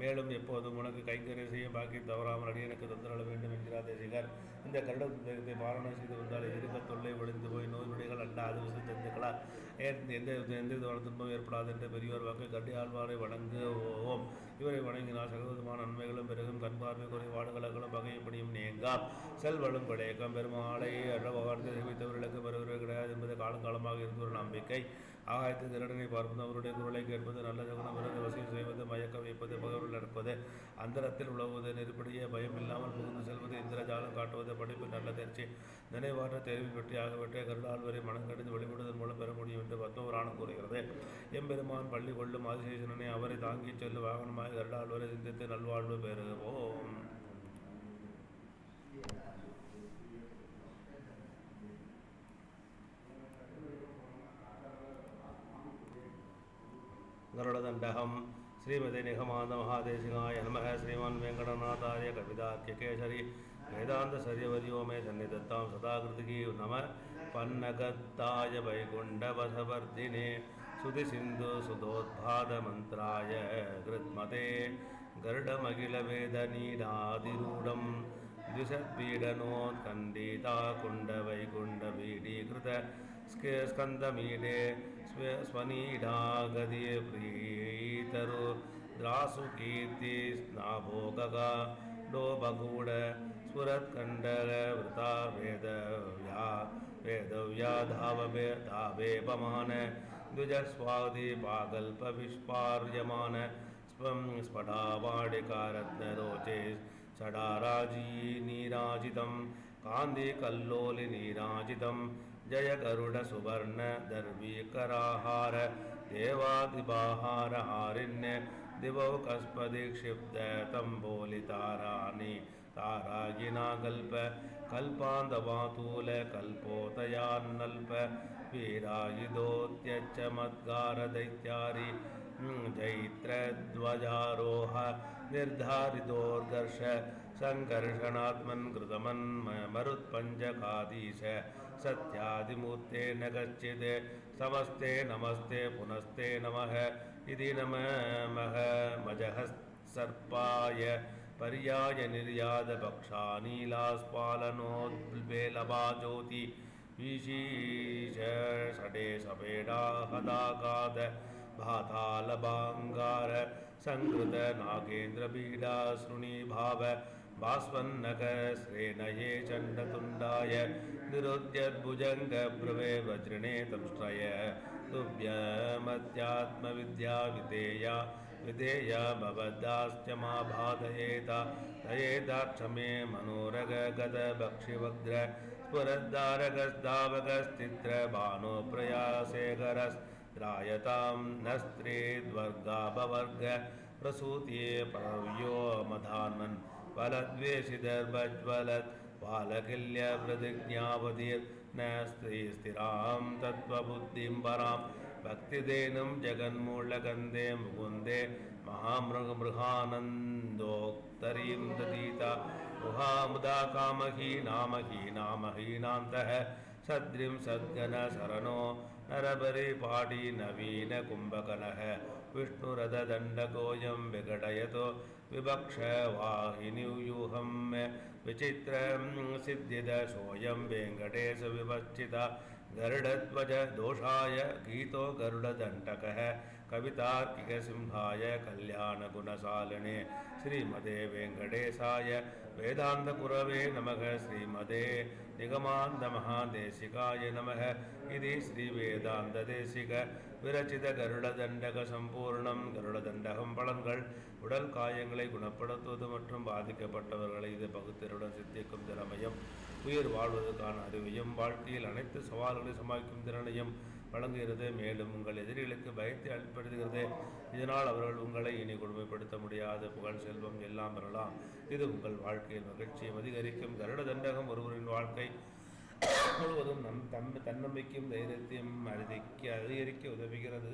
மேலும் எப்போதும் உனக்கு கைங்கரை செய்ய பாக்கி தவறாமல் அடியனுக்கு தந்தரள வேண்டும் என்கிறார் தேசிகர். இந்த கருட புத்தகத்தை பாராயணம் செய்து வந்தால் எதிர்க்க தொல்லை ஒழிந்து போய் நோய் நொடிகள் அல்லாது விசை எந்த எந்த வித துன்பம் ஏற்படாது என்று பெரியோர் வாக்கு கட்டி ஆழ்வாரை வணங்குவோம். இவரை வணங்கினால் சகவிதமான நன்மைகளும் பெருகும். கண் பார்வை குறைபாடுகளும் பகைப்படியும் நீங்கா செல்வளும் கிடைக்கும் பெருமாளை அழகார்ந்து தெரிவித்தவர்களுக்கு பெறுவர்கள் கிடையாது என்பது காலங்காலமாக இருந்த ஒரு நம்பிக்கை. ஆகாயத்து திரடனை பார்ப்பது அவருடைய குரலை கேட்பது நல்ல குணம் பிறகு வசதி செய்வது மயக்க வைப்பது பகவர்கள் நடப்பது அந்தரத்தில் உழவுவது நெருப்படியே பயம் இல்லாமல் புகுந்து செல்வது இந்திரஜாலம் காட்டுவது படிப்பு நல்ல தேர்ச்சி நினைவாற்ற தேர்வு பற்றி ஆகவற்றை கருடாழ்வரை மனம் கடிந்து வெளிப்படுவதன் மூலம் பெற முடியும் என்று பத்மபுராணம் கூறுகிறது. எம்பெருமான் பள்ளி கொள்ளும் ஆதிசேஷனனை அவரை தாங்கிச் செல்லும் வாகனமாக கருடால்வரை சிந்தித்து நல்வாழ்வு பெறுவோம். गरुडदण्डहं श्रीमते निगमान्त महादेशिकाय नमः श्रीमान् वेङ्कटनाथाय कविताख्यकेसरी वेदान्तसर्यवर्यो मे सन्निधत्तां सदाकृतिकी नमः पन्नगत्ताय वैकुण्ठवसवर्धिने सुधिसिन्धुसुधोद्भादमन्त्राय कृत्मते गरुडमखिलवेदनीडादिरूढं द्विषद्पीडनोत्कण्डिता कुण्डवैकुण्डपीडीकृत स्के स्कन्दमीडे स्व स्वनीडागदि प्रीतरु द्रासु कीर्ति स्नाभोगगा डोबगूढ स्फुरत्कण्डलवृता वेदव्या वेदव्या धाववे धावेपमान द्विजस्वादिपाकल्पविष्पार्यमान स्पं स्फटावाडिकारत्नरोचे सडाराजी नीराजितं कान्दिकल्लोलिनीराजितं जय गरुडसुवर्ण दर्वीकराहार देवादिबाहारहारिण्य दिवौकस्पदिक्षिप्त तम्बोलिताराणि तारागिनाकल्प कल्पान्तवातूल कल्पोतयान्नल्प वीरायुधोत्यचमत्कारदैत्यारि जैत्रध्वजारोह निर्धारितोर्घर्ष सङ्कर्षणात्मन् कृतमन् मरुत्पञ्चकाधीश सत्यादिमूर्ते न कश्चित् समस्ते नमस्ते पुनस्ते नमः इति नमः मजः सर्पाय पर्याय निर्यातपक्षानीलास्पालनोद्वेलभा ज्योति विशीष षडे सपेडा हदागाद भातालबाङ्गार सङ्कृतनागेन्द्रबीडासृणीभाव बास्वन्नकश्रेणये चण्डतुण्डाय। निरुद्यद्भुजङ्गभ्रुवे वज्रिणे तंष्ट्रय तुभ्यमत्यात्मविद्या विधेया। विधेया भवदाश्च मा बाधयेत। दयेताक्षमे मनोरगगदभक्षिवग्र। स्फुरद्दारगस्धावगस्तित्र भानुप्रयासेगरस्। त्रायतां न स्त्रीद्वर्गापवर्ग प्रसूत्ये प्रणव्यो मधानन् फलद्वेषिदर्भज्वलत् बालकिल्यप्रतिज्ञापतिर्न स्त्री स्थिरां तत्त्वबुद्धिं परां। भक्तिदेनं जगन्मूलकन्दे मुकुन्दे महामृगमृहानन्दोक्तरीं दधीत। गुहामुदा कामहीनामहीनामहीनान्तः सद्रिं सद्गणशरणो नरबरि पाडी नवीन कुम्भकनः विष्णुरथदण्डकोऽयं विघटयतो विभक्ष सिद्धिद विचित्रं वेकटेश वेङ्कटेशविभश्चिता गरुडध्वज दोषा गीतो गरुडदण्डकः கவிதார்க்கிக சிம்ஹாய கல்யாண கல்யாணகுணசாலினே ஸ்ரீமதே வெங்கடேசாய. வேதாந்த குரவே நமக ஸ்ரீமதே. நிகமாந்த மகாதேசிகாய நமக. இது ஸ்ரீ வேதாந்த தேசிக. விரச்சித கருடதண்டக சம்பூர்ணம். கருடதண்டகம் பலன்கள். உடல் காயங்களை குணப்படுத்துவது மற்றும் பாதிக்கப்பட்டவர்களை இது பகுத்தருடன் சித்திக்கும் திறமையும் உயிர் வாழ்வதற்கான அறிவையும் வாழ்க்கையில் அனைத்து சவால்களை சமாளிக்கும் திறனையும் வழங்குகிறது. மேலும் உங்கள் எதிரிகளுக்கு பயத்தை அளிப்படுத்துகிறது இதனால் அவர்கள் உங்களை இனி கொடுமைப்படுத்த முடியாது. புகழ் செல்வம் எல்லாம் பெறலாம் இது உங்கள் வாழ்க்கையில் மகிழ்ச்சியும் அதிகரிக்கும். கருட தண்டகம் ஒருவரின் வாழ்க்கை முழுவதும் நம் தம் தன்னம்பிக்கையும் தைரியத்தையும் அதிக அதிகரிக்க உதவுகிறது.